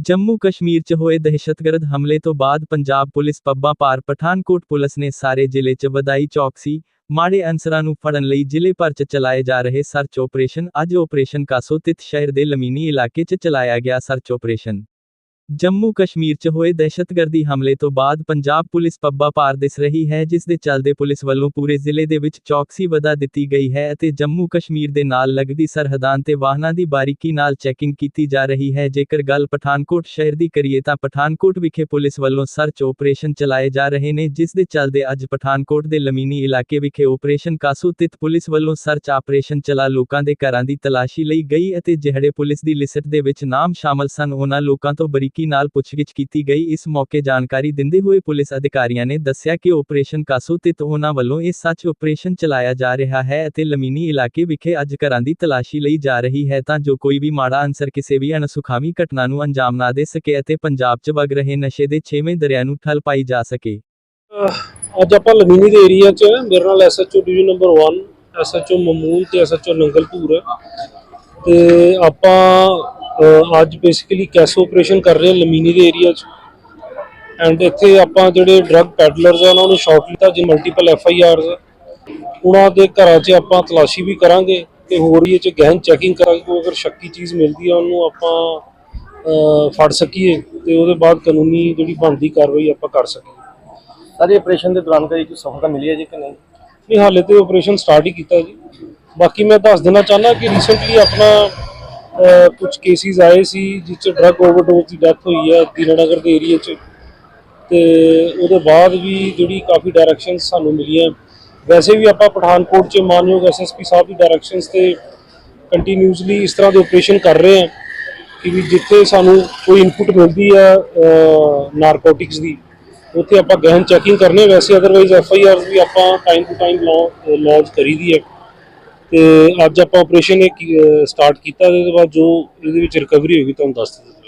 ਜੰਮੂ ਕਸ਼ਮੀਰ 'ਚ ਹੋਏ ਦਹਿਸ਼ਤਗਰਦ ਹਮਲੇ ਤੋਂ ਬਾਅਦ ਪੰਜਾਬ ਪੁਲਿਸ ਪੱਬਾਂ ਪਾਰ ਪਠਾਨਕੋਟ ਪੁਲਿਸ ਨੇ ਸਾਰੇ ਜ਼ਿਲ੍ਹੇ 'ਚ ਵਧਾਈ ਚੌਕਸੀ ਮਾੜੇ ਅਨਸਰਾਂ ਨੂੰ ਫੜਨ ਲਈ ਜ਼ਿਲ੍ਹੇ ਭਰ 'ਚ ਚਲਾਏ ਜਾ ਰਹੇ ਸਰਚ ਆਪਰੇਸ਼ਨ ਅੱਜ ਆਪਰੇਸ਼ਨ ਕਾਸੋ ਤਿਤ ਸ਼ਹਿਰ ਦੇ ਲਮੀਨੀ ਇਲਾਕੇ 'ਚ ਚਲਾਇਆ ਗਿਆ ਸਰਚ ਆਪਰੇਸ਼ਨ ਜੰਮੂ ਕਸ਼ਮੀਰ 'ਚ ਹੋਏ ਦਹਿਸ਼ਤਗਰਦੀ ਹਮਲੇ ਤੋਂ ਬਾਅਦ ਪੰਜਾਬ ਪੁਲਿਸ ਪੱਬਾ ਪਾਰ ਦਿਸ ਰਹੀ ਹੈ, ਜਿਸ ਦੇ ਚੱਲਦੇ ਪੁਲਿਸ ਵੱਲੋਂ ਪੂਰੇ ਜ਼ਿਲ੍ਹੇ ਦੇ ਵਿੱਚ ਚੌਕਸੀ ਵਧਾ ਦਿੱਤੀ ਗਈ ਹੈ ਅਤੇ ਜੰਮੂ ਕਸ਼ਮੀਰ ਦੇ ਨਾਲ ਲੱਗਦੀ ਸਰਹੱਦਾਂ ਤੇ ਵਾਹਨਾਂ ਦੀ ਬਾਰੀਕੀ ਨਾਲ ਚੈਕਿੰਗ ਕੀਤੀ ਜਾ ਰਹੀ ਹੈ। ਜੇਕਰ ਗੱਲ ਪਠਾਨਕੋਟ ਸ਼ਹਿਰ ਦੀ ਕਰੀਏ ਤਾਂ ਪਠਾਨਕੋਟ ਵਿਖੇ ਪੁਲਿਸ ਵੱਲੋਂ ਸਰਚ ਆਪਰੇਸ਼ਨ ਚਲਾਏ ਜਾ ਰਹੇ ਨੇ, ਜਿਸ ਦੇ ਚੱਲਦੇ ਅੱਜ ਪਠਾਨਕੋਟ ਦੇ ਲਮੀਨੀ ਇਲਾਕੇ ਵਿਖੇ ਆਪਰੇਸ਼ਨ ਕਾਸੂ ਤਿਤ ਪੁਲਿਸ ਵੱਲੋਂ ਸਰਚ ਆਪਰੇਸ਼ਨ ਚਲਾ ਲੋਕਾਂ ਦੇ ਘਰਾਂ ਦੀ ਤਲਾਸ਼ੀ ਲਈ ਗਈ ਅਤੇ ਜਿਹੜੇ ਪੁਲਿਸ ਦੀ ਲਿਸਟ ਦੇ ਵਿੱਚ ਨਾਮ ਸ਼ਾਮਲ ਸਨ, ਉਹਨਾਂ ਲੋਕਾਂ ਤੋਂ ਬਰੀਕੀ ਨਾਲ ਪੁੱਛਗਿੱਛ ਕੀਤੀ ਗਈ। ਇਸ ਮੌਕੇ ਜਾਣਕਾਰੀ ਦਿੰਦੇ ਹੋਏ ਪੁਲਿਸ ਅਧਿਕਾਰੀਆਂ ਨੇ ਦੱਸਿਆ ਕਿ ਆਪਰੇਸ਼ਨ ਕਾਸੂ ਤਿਤ ਉਹਨਾਂ ਵੱਲੋਂ ਇਹ ਸੱਚ ਆਪਰੇਸ਼ਨ ਚਲਾਇਆ ਜਾ ਰਿਹਾ ਹੈ ਅਤੇ ਲਮੀਨੀ ਇਲਾਕੇ ਵਿਖੇ ਅੱਜ ਘਰਾਂ ਦੀ ਤਲਾਸ਼ੀ ਲਈ ਜਾ ਰਹੀ ਹੈ ਤਾਂ ਜੋ ਕੋਈ ਵੀ ਮਾੜਾ ਅਨਸਰ ਕਿਸੇ ਵੀ ਅਣਸੁਖਾਵੀ ਘਟਨਾ ਨੂੰ ਅੰਜਾਮ ਨਾ ਦੇ ਸਕੇ ਅਤੇ ਪੰਜਾਬ 'ਚ ਵਗ ਰਹੇ ਨਸ਼ੇ ਦੇ ਛੇਵੇਂ ਦਰਿਆ ਨੂੰ ਠੱਲ ਪਾਈ ਜਾ ਸਕੇ। ਅੱਜ ਆਪਾਂ ਲਮੀਨੀ ਦੇ ਏਰੀਆ 'ਚ ਮੇਰੇ ਨਾਲ ਐਸਐਚਓ ਡਿਵੀਜ਼ਨ ਨੰਬਰ 1 ਐਸਐਚਓ ਮਮੂਲ ਤੇ ਐਸਐਚਓ ਨੰਗਲਪੁਰ ਤੇ ਆਪਾਂ ਅੱਜ ਬੇਸਿਕਲੀ ਕੈਸ ਆਪਰੇਸ਼ਨ ਕਰ ਰਹੇ ਹਾਂ ਲਮੀਨੀ ਦੇ ਏਰੀਆ 'ਚ। ਐਂਡ ਇੱਥੇ ਆਪਾਂ ਜਿਹੜੇ ਡਰੱਗ ਪੈਡਲਰਸ ਆ ਉਹਨਾਂ ਨੂੰ ਸ਼ਾਰਟ ਲਿੱਤਾ ਜਿ ਮਲਟੀਪਲ ਐਫ ਆਈ ਆਰਸ ਉਹਨਾਂ ਦੇ ਘਰਾਂ 'ਚ ਆਪਾਂ ਤਲਾਸ਼ੀ ਵੀ ਕਰਾਂਗੇ ਤੇ ਹੋਰ ਇਹ 'ਚ ਗਹਿਨ ਚੈਕਿੰਗ ਕਰਾਂਗੇ ਕੋਈ ਅਗਰ ਸ਼ੱਕੀ ਚੀਜ਼ ਮਿਲਦੀ ਆ ਉਹਨੂੰ ਆਪਾਂ ਫੜ ਸਕੀਏ ਤੇ ਉਹਦੇ ਬਾਅਦ ਕਾਨੂੰਨੀ ਜਿਹੜੀ ਬਣਦੀ ਕਾਰਵਾਈ ਆਪਾਂ ਕਰ ਸਕੀਏ। ਸਰ ਆਪਰੇਸ਼ਨ ਦੇ ਦੌਰਾਨ ਕੋਈ ਸਫਲਤਾ ਮਿਲੀ ਹੈ ਜੀ ਕਿ ਨਹੀਂ? ਨਹੀਂ ਹਾਲੇ ਤੇ ਆਪਰੇਸ਼ਨ ਸਟਾਰਟ ਹੀ ਕੀਤਾ ਜੀ। ਬਾਕੀ ਮੈਂ ਦੱਸ ਦੇਣਾ ਚਾਹੁੰਦਾ ਕਿ ਰੀਸੈਂਟਲੀ ਆਪਣਾ ਕੁਝ ਕੇਸਿਸ ਆਏ ਸੀ ਜਿਸ ਚ ਡਰਗ ਓਵਰਡੋਜ਼ ਦੀ ਡੈਥ ਹੋਈ ਹੈ ਦੀਨਾਨਗਰ ਦੇ ਏਰੀਆ 'ਚ। ਤੇ ਉਹਦੇ ਬਾਅਦ ਵੀ ਜਿਹੜੀ ਕਾਫੀ ਡਾਇਰੈਕਸ਼ਨਸ ਸਾਨੂੰ ਮਿਲੀਆਂ। ਵੈਸੇ ਵੀ ਆਪਾਂ ਪਠਾਨਕੋਟ 'ਚ ਮਾਨਯੋਗ ਐਸਐਸਪੀ ਸਾਹਿਬ ਦੀ ਡਾਇਰੈਕਸ਼ਨਸ ਤੇ ਕੰਟੀਨਿਊਸਲੀ ਇਸ ਤਰ੍ਹਾਂ ਦੇ ਆਪਰੇਸ਼ਨ ਕਰ ਰਹੇ ਹਾਂ ਕਿ ਵੀ ਜਿੱਥੇ ਸਾਨੂੰ ਕੋਈ ਇਨਪੁਟ ਮਿਲਦੀ ਹੈ ਨਾਰਕੋਟਿਕਸ ਦੀ, ਉੱਥੇ ਆਪਾਂ ਗਹਿਨ ਚੈਕਿੰਗ ਕਰਨੇ ਵੈਸੇ ਅਦਰਵਾਈਜ਼ ਐਫ ਆਈ ਆਰ ਵੀ ਆਪਾਂ ਟਾਈਮ ਟੂ ਟਾਈਮ ਲੌਂਚ ਕਰੀਦੀ ਹੈ। ਤੇ ਅੱਜ ਆਪਾਂ ਆਪਰੇਸ਼ਨ ਸਟਾਰਟ ਕੀਤਾ ਤੇ ਉਹਦੇ ਬਾਅਦ ਜੋ ਇਹਦੇ ਵਿੱਚ ਰਿਕਵਰੀ ਹੋਏਗੀ, ਤੁਹਾਨੂੰ ਦੱਸ ਦਿੱਤਾ